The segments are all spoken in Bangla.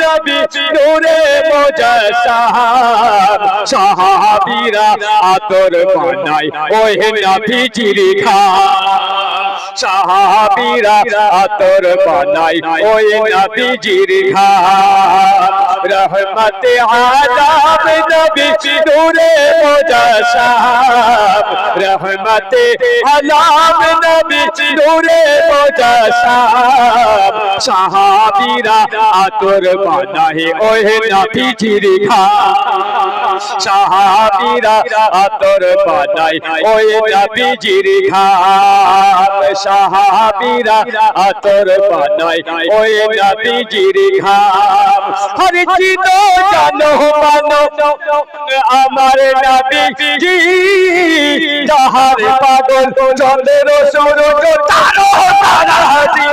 নবী নূরে মুজাসসাম সাহাবীরা আতর বানাই ওহে নবীজির ঘাম সাহাবীরা আতর বানাই ওই নবীজির ঘাম রহমতে আলাম নবী নূরে মুজাসসাম রহমতে আলাম নবী নূরে মুজাসসাম সাহাবীরা আতর বানাই ওই নবীজির ঘাম সাহাবীরা আতর বানাই ওই নবীজির ঘাম সাহাবীরা আতর বানাই ওই নবীজির ঘাম হর চিত জানো মানো আমার নবীজি যাহার পাগল চন্দ্র সূরজ তারো তারাজি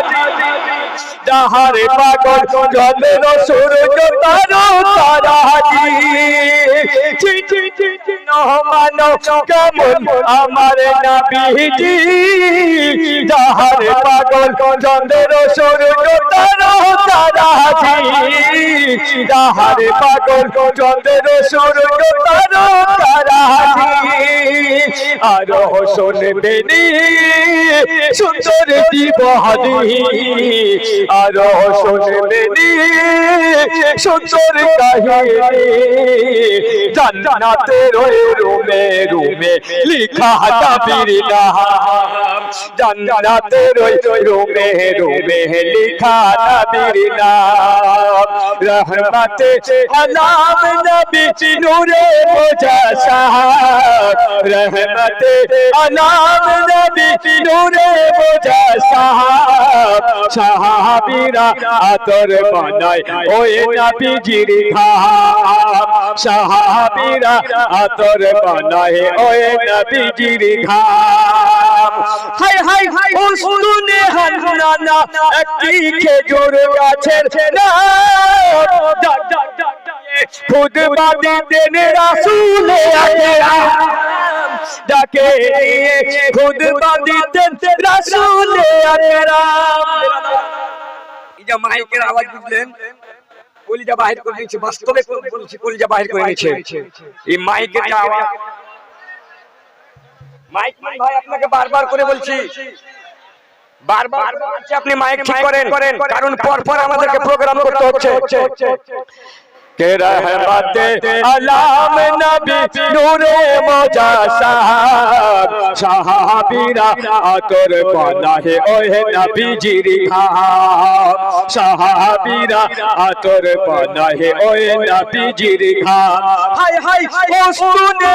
যাহারে পাগল চন্দ্র সূরজ তারো তারাজি নহমানো কেমন আমার নবীজি যাহারে পাগল চন্দ্র সূরজ তারো তারাজি যাহারে পাগল চন্দ্র সূরজ তারো তারাজি আরও শুনবেনি সুন্দর জীবহানি। আরও শুনবেনি সুন্দর কাহিনী। জান্নাতের রুমে রুমে লিখা নবীর নাম জান্নাতের ওই রুমে রুমে লিখা নবীর নাম। রহমতে আলাম নবী নূরে মুজাসসাম রহমতে আলাম নবী নূরে মুজাসসাম সাহাবীরা আতর বানাই ওই নবীজির ঘাম। সাহাবীরা আতর বানাই ওই নবীজির ঘাম। উস্তুনে হান্নানা একটি খেজুর গাছের খুদ বাদে দেন রাসূল ডাকে খুদ বাদে দেন মাইকের আওয়াজ বুঝলেন? কলিজা বাহির করে নিচ্ছে বাস্তবে বলছি কলিজা বাহির করে নিচ্ছে এই মাইকের আওয়াজ মাইক ভাই, আপনাকে বারবার করে বলছি। বারবার আপনি মাইক ঠিক করেন কারণ পরপর পর আমাদেরকে প্রোগ্রাম করতে হচ্ছে। কে রহমতে আলাম নবী নূরে মুজাসসাম সাহাবীরা আতর বানাহে ওহে নবীজির ঘাম সাহাবীরা আতর বানাহে ওহে নবীজির ঘাম হাই হাই ও শুনে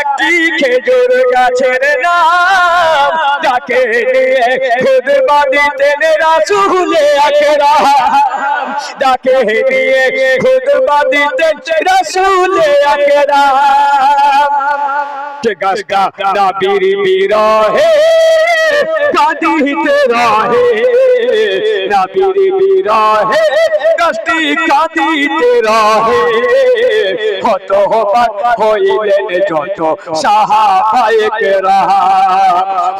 একটি খেজুর গাছের নাম, যাকে নিয়ে খুদ বাদিতেন রাসূলে আকরাম ডাকে নিয়ে খুদবা দিতেন রাসূলে আকরাম যে গাছটা নবীর বিরহে কাঁদিতে রহে নবীর বিরহে গাছটি কাঁদিতে রহে। হত হবার হইলেন যত সাহাবায়ে কেরাম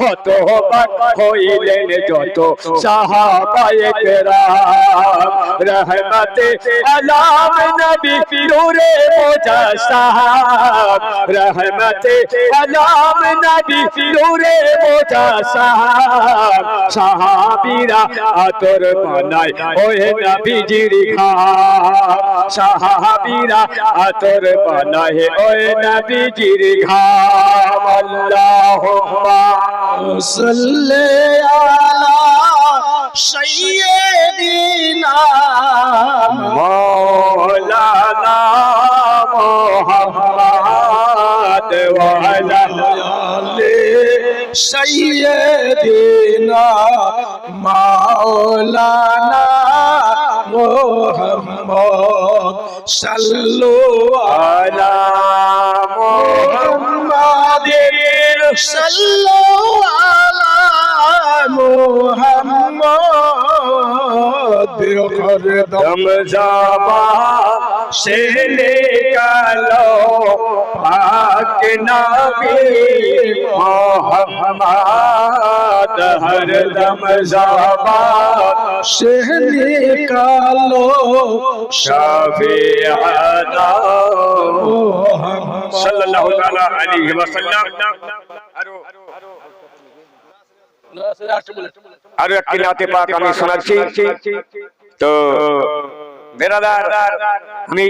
হত হবার হইলেন যত সাহাবায়ে কেরাম রহমতে আলাম নবী নূরে মুজাসসাম রহমতে আলাম নবী নূরে মুজাসসাম সাহাবীরা আতর বানাই ওহে নবীজির বিঘা সাহাবিরা আতর বানাহে ওই নবীজির ঘাম আল্লাহুম্মা সাল্লি আলা সাইয়্যিদিনা মাওলানা মুহাম্মদ সাল্লু আলা মুহাম্মাদিন সাল্লু আলা মুহাম্মাদ হরদম যাবা সে নিকালো পাক যাবা। سے نکالو شفیعنا صلی اللہ تعالی علیہ وسلم আরও একটি নাতে পাক আমি শোনাচ্ছি তো বেরাদার আমি